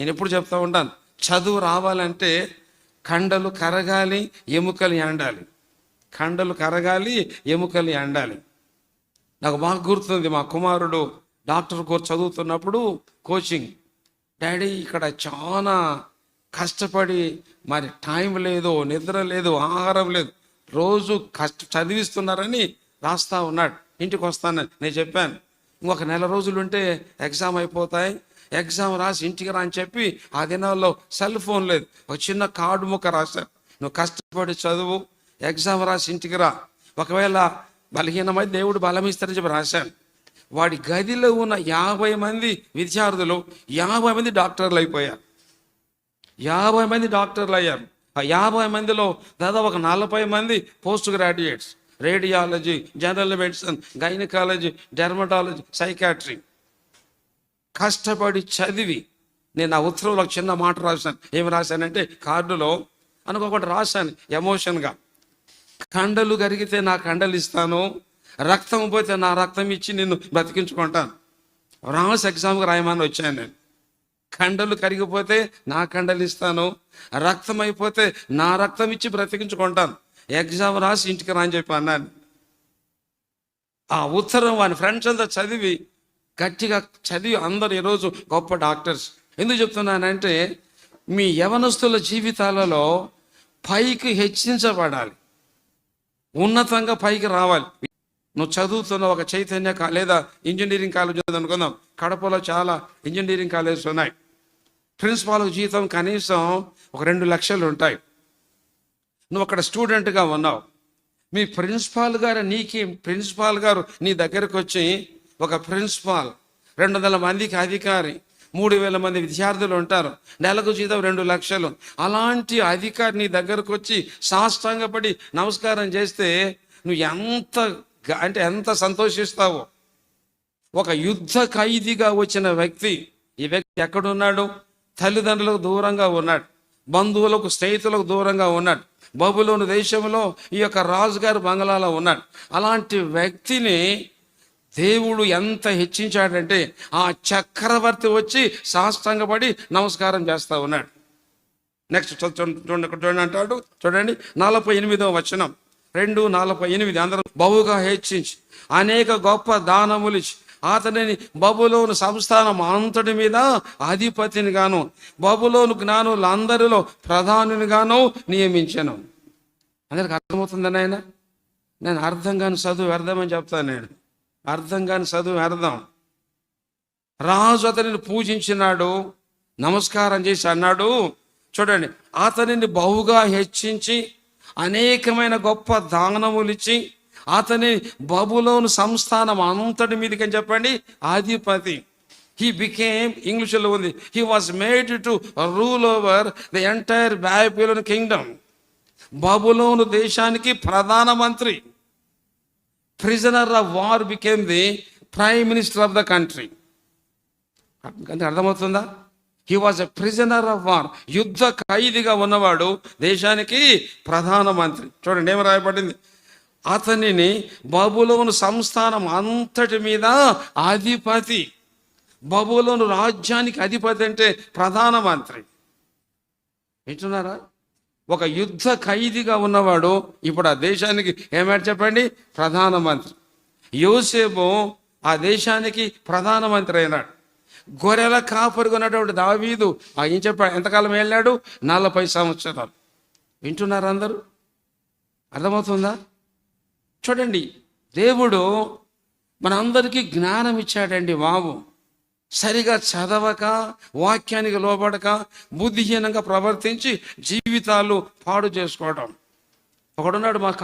నేను ఎప్పుడు చెప్తా ఉంటాను చదువు రావాలంటే కండలు కరగాలి ఎముకలు ఎండాలి కండలు కరగాలి ఎముకలు ఎండాలి నాకు బాగా గుర్తుంది మా కుమారుడు డాక్టర్ కోర్స్ చదువుతున్నప్పుడు కోచింగ్. డాడీ ఇక్కడ చాలా కష్టపడి మరి టైం లేదు నిద్ర లేదు ఆహారం లేదు. రోజు కష్ట చదివిస్తున్నారని రాస్తా ఉన్నాడు. ఇంటికి వస్తానని నేను చెప్పాను. ఇంకొక నెల రోజులు ఉంటే ఎగ్జామ్ అయిపోతాయి. ఎగ్జామ్ రాసి ఇంటికి రా అని చెప్పి ఆ దినాల్లో సెల్ ఫోన్ లేదు. ఒక చిన్న కార్డు ముక్క రాశాను నువ్వు కష్టపడి చదువు ఎగ్జామ్ రాసి ఇంటికి రా. ఒకవేళ బలహీనమై దేవుడు బలమిస్తారని చెప్పి రాశాను. వాడి గదిలో ఉన్న యాభై మంది విద్యార్థులు యాభై మంది డాక్టర్లు అయిపోయారు. యాభై మంది డాక్టర్లు అయ్యారు. ఆ యాభై మందిలో దాదాపు ఒక నలభై మంది post graduates. Radiology general medicine gynaecology dermatology psychiatry. కష్టపడి చదివి నేను నా ఉత్తరంలో చిన్న మాట రాశాను. ఏమి రాశానంటే కార్డులో అనుకోకుండా రాశాను ఎమోషన్గా. కండలు కరిగితే నా కండలు ఇస్తాను రక్తం పోతే నా రక్తం ఇచ్చి నిన్ను బ్రతికించుకుంటాను. రాస్ ఎగ్జామ్కి రాయమని వచ్చాను నేను. కండలు కరిగిపోతే నా కండలు ఇస్తాను రక్తం అయిపోతే నా రక్తం ఇచ్చి బ్రతికించుకుంటాను. ఎగ్జామ్ రాసి ఇంటికి రా అని చెప్పి అన్నాను. ఆ ఉత్తరం వాని ఫ్రెండ్స్ అంతా చదివి గట్టిగా చదివి అందరు ఈరోజు గొప్ప డాక్టర్స్. ఎందుకు చెప్తున్నానంటే మీ యవనస్తుల జీవితాలలో పైకి హెచ్చించబడాలి. ఉన్నతంగా పైకి రావాలి. నువ్వు చదువుతున్న ఒక చైతన్య లేదా ఇంజనీరింగ్ కాలేజ్ అనుకుందాం. కడపలో చాలా ఇంజనీరింగ్ కాలేజెస్ ఉన్నాయి. ప్రిన్సిపాల్ జీతం కనీసం ఒక రెండు లక్షలు ఉంటాయి. నువ్వు అక్కడ స్టూడెంట్గా ఉన్నావు. మీ ప్రిన్సిపాల్ గారు నీకి ప్రిన్సిపాల్ గారు నీ దగ్గరకు వచ్చి ఒక ప్రిన్సిపాల్ రెండు వందల మందికి అధికారి మూడు వేల మంది విద్యార్థులు ఉంటారు. నెలకు జీతం రెండు లక్షలు. అలాంటి అధికారిని దగ్గరకు వచ్చి సాష్టాంగపడి నమస్కారం చేస్తే నువ్వు ఎంత అంటే ఎంత సంతోషిస్తావో. ఒక యుద్ధ ఖైదీగా వచ్చిన వ్యక్తి ఈ వ్యక్తి ఎక్కడున్నాడు? తల్లిదండ్రులకు దూరంగా ఉన్నాడు. బంధువులకు స్నేహితులకు దూరంగా ఉన్నాడు. బబులోని దేశంలో ఈ యొక్క రాజుగారి బంగ్లాలో ఉన్నాడు. అలాంటి వ్యక్తిని దేవుడు ఎంత హెచ్చించాడంటే ఆ చక్రవర్తి వచ్చి సాష్టంగపడి నమస్కారం చేస్తా ఉన్నాడు. నెక్స్ట్ చూడండి చూడండి అంటాడు. చూడండి నలభై ఎనిమిదో వచనం. రెండు నలభై ఎనిమిది. అందరూ బహుగా హెచ్చించి అనేక గొప్ప దానములిచి అతనిని బబులోను సంస్థానం అంతటి మీద అధిపతిని గాను బబులోను జ్ఞానులందరిలో అందరిలో ప్రధానినిగాను నియమించాను. అందరికి అర్థమవుతుందని ఆయన నేను అర్థం కాని చదువు అర్థమని చెప్తాను నేను. అర్థం కాని చదువు అర్థం. రాజు అతనిని పూజించినాడు నమస్కారం చేసి అన్నాడు చూడండి అతనిని బహుగా హెచ్చించి అనేకమైన గొప్ప దానములిచ్చి అతని బబులోను సంస్థానం అంతటి మీదకని చెప్పండి అధిపతి. హీ బికేమ్ ఇంగ్లీష్లో ఉంది he was made to rule over the entire Babylon kingdom బబులోను దేశానికి ప్రధానమంత్రి prisoner of war became the prime minister of the country అంటే అర్థమవుతుందా? He was a prisoner of war యుద్ధ ఖైదీగా ఉన్నవాడు దేశానికి ప్రధానమంత్రి. చూడండి ఏమి రాయబడింది? అతనిని బబులోను సంస్థానం అంతటి మీద అధిపతి. బబులోను రాజ్యానికి అధిపతి అంటే ప్రధానమంత్రి. వింటున్నారా? ఒక యుద్ధ ఖైదీగా ఉన్నవాడు ఇప్పుడు ఆ దేశానికి ఏమంటే చెప్పండి? ప్రధానమంత్రి. యోసేపు ఆ దేశానికి ప్రధానమంత్రి అయినాడు. గొర్రెల కాపరిగా ఉన్నటువంటి దావీదు ఆ ఏం చెప్పాడు ఎంతకాలం వెళ్ళాడు నలభై సంవత్సరాలు. వింటున్నారు అందరూ? అర్థమవుతుందా? చూడండి దేవుడు మనందరికీ జ్ఞానం ఇచ్చాడండి బాబు సరిగా చదవక వాక్యానికి లోబడక బుద్ధిహీనంగా ప్రవర్తించి జీవితాలు పాడు చేసుకోవడం ఒకడున్నాడు మా